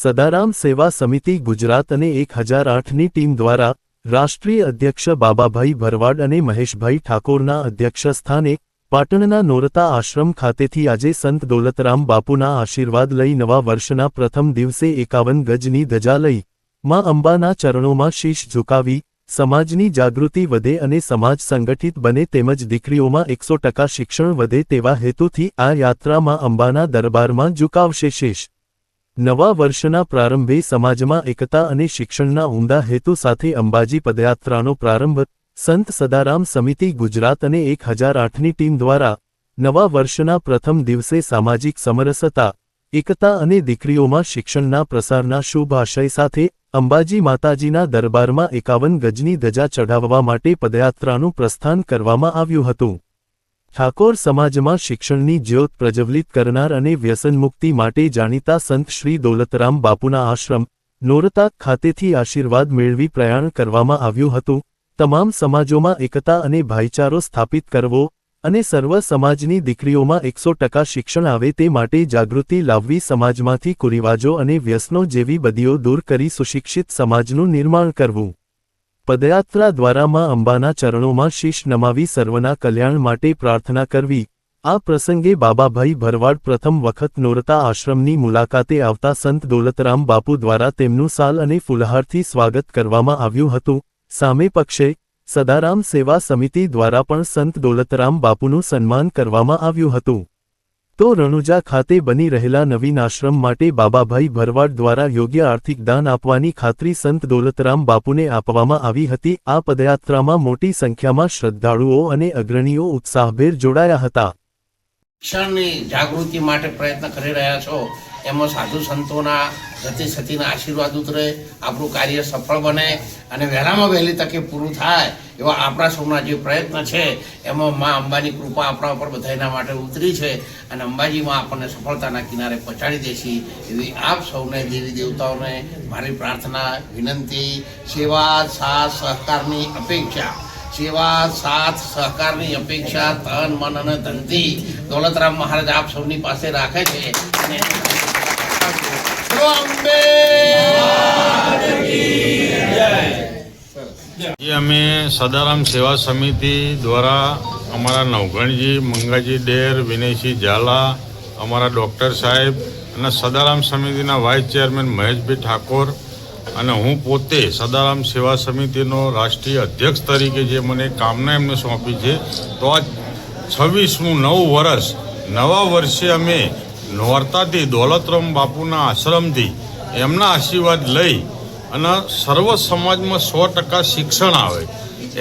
સદારામ સેવા સમિતિ ગુજરાત અને એક હજાર આઠની ટીમ દ્વારા રાષ્ટ્રીય અધ્યક્ષ બાબાભાઈ ભરવાડ અને મહેશભાઈ ઠાકોરના અધ્યક્ષસ્થાને પાટણના નોરતા આશ્રમ ખાતેથી આજે સંત દોલતરામ બાપુના આશીર્વાદ લઈ નવા વર્ષના પ્રથમ દિવસે એકાવન ગજની ધજા લઈ માં અંબાના ચરણોમાં શીશ ઝુકાવી સમાજની જાગૃતિ વધે અને સમાજ સંગઠિત બને તેમજ દીકરીઓમાં એકસો ટકા શિક્ષણ વધે તેવા હેતુથી આ યાત્રામાં અંબાના દરબારમાં ઝુકાવશે શીશ. નવા વર્ષના પ્રારંભે સમાજમાં એકતા અને શિક્ષણના ઉમદા હેતુ સાથે અંબાજી પદયાત્રાનો પ્રારંભ સંત સદારામ સમિતિ ગુજરાત અને એક હજાર આઠની ટીમ દ્વારા નવા વર્ષના પ્રથમ દિવસે સામાજિક સમરસતા, એકતા અને દીકરીઓમાં શિક્ષણના પ્રસારના શુભ આશય સાથે અંબાજી માતાજીના દરબારમાં એકાવન ગજની ધજા ચઢાવવા માટે પદયાત્રાનું પ્રસ્થાન કરવામાં આવ્યું હતું. ઠાકોર સમાજમાં શિક્ષણની જ્યોત પ્રજ્વલિત કરનાર અને વ્યસનમુક્તિ માટે જાણીતા સંત શ્રી દોલતરામ બાપુના આશ્રમ નોરતાક ખાતેથી આશીર્વાદ મેળવી પ્રયાણ કરવામાં આવ્યું હતું. તમામ સમાજોમાં એકતા અને ભાઈચારો સ્થાપિત કરવો અને સર્વ સમાજની દીકરીઓમાં એકસો ટકા શિક્ષણ આવે તે માટે જાગૃતિ લાવવી સમાજમાંથી કુરિવાજો અને વ્યસનો જેવી બદીઓ દૂર કરી સુશિક્ષિત સમાજનું નિર્માણ કરવું. પદયાત્રા દ્વારા માં અંબાના ચરણોમાં શીશ નમાવી સર્વના કલ્યાણ માટે પ્રાર્થના કરવી. આ પ્રસંગે બાબાભાઈ ભરવાડ પ્રથમ વખત નોરતા આશ્રમની મુલાકાતે આવતા સંત દોલતરામ બાપુ દ્વારા તેમનું સાલ અને ફુલહારથી સ્વાગત કરવામાં આવ્યું હતું. સામે પક્ષે સદારામ સેવા સમિતિ દ્વારા પણ સંત દોલતરામ બાપુનું સન્માન કરવામાં આવ્યું હતું. તો રણુજા ખાતે બની રહેલા નવીન આશ્રમ માટે બાબાભાઈ ભરવાડ દ્વારા યોગ્ય આર્થિક દાન આપવાની ખાતરી સંત દોલતરામ બાપુને આપવામાં આવી હતી. આ પદયાત્રામાં મોટી સંખ્યામાં શ્રદ્ધાળુઓ અને અગ્રણીઓ ઉત્સાહભેર જોડાયા હતા. શિક્ષણની જાગૃતિ માટે પ્રયત્ન કરી રહ્યા છો, એમાં સાધુ સંતોના ગતિ સતીના આશીર્વાદ ઉતરે, આપણું કાર્ય સફળ બને અને વહેલામાં વહેલી તકે પૂરું થાય એવા આપણા સૌના જે પ્રયત્ન છે, એમાં મા અંબાની કૃપા આપણા ઉપર બધાના માટે ઉતરી છે અને અંબાજીમાં આપણને સફળતાના કિનારે પહોંચાડી દેશી એવી આપ સૌને દેવી દેવતાઓને મારી પ્રાર્થના, વિનંતી, સેવા સાથ સહકારની અપેક્ષા, સેવા સાથ સહકારની અપેક્ષા, તન, મન અને ધનથી દોલતરામ મહારાજ આપ સૌની પાસે રાખે છે. અમે સદારામ સેવા સમિતિ દ્વારા અમારા નવગણજી મંગાજી ડેર વિનયસિંહ ઝાલા અમારા ડૉક્ટર સાહેબ અને સદારામ સમિતિના વાઇસ ચેરમેન મહેશભાઈ ઠાકોર અને હું પોતે સદારામ સેવા સમિતિનો રાષ્ટ્રીય અધ્યક્ષ તરીકે જે મને કામના એમને સોંપી છે તો આ છવ્વીસમું નવું વર્ષ નવા વર્ષે અમે નોરતાથી દોલતરામ બાપુના આશ્રમથી એમના આશીર્વાદ લઈ અને સર્વ સમાજમાં સો ટકા શિક્ષણ આવે.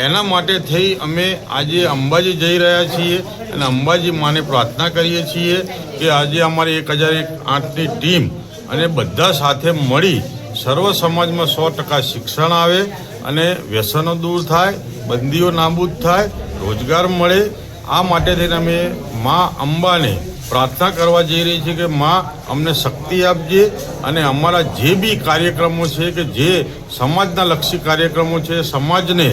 એના માટે થઈ અમે આજે અંબાજી જઈ રહ્યા છીએ અને અંબાજી માને પ્રાર્થના કરીએ છીએ કે આજે અમારી એક હજાર એક આઠની ટીમ અને બધા સાથે મળી સર્વ સમાજમાં સો ટકા શિક્ષણ આવે અને વ્યસનો દૂર થાય, બંદીઓ નાબૂદ થાય, રોજગાર મળે આ માટે થઈને અમે મા અંબાને પ્રાર્થના કરવા જઈ રહી છે કે મા અમને શક્તિ આપજે અને અમારા જે બી કાર્યક્રમો છે કે જે સમાજના લક્ષી કાર્યક્રમો છે, સમાજને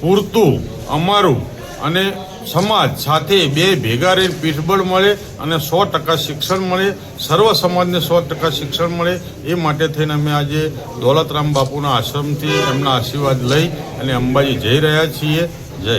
પૂરતું, અમારું અને સમાજ સાથે બે ભેગા રહીને પીઠબળ મળે અને સો ટકા શિક્ષણ મળે, સર્વ સમાજને સો ટકા શિક્ષણ મળે, એ માટે થઈને અમે આજે દોલતરામ બાપુના આશ્રમથી એમના આશીર્વાદ લઈ અને અંબાજી જઈ રહ્યા છીએ. જય.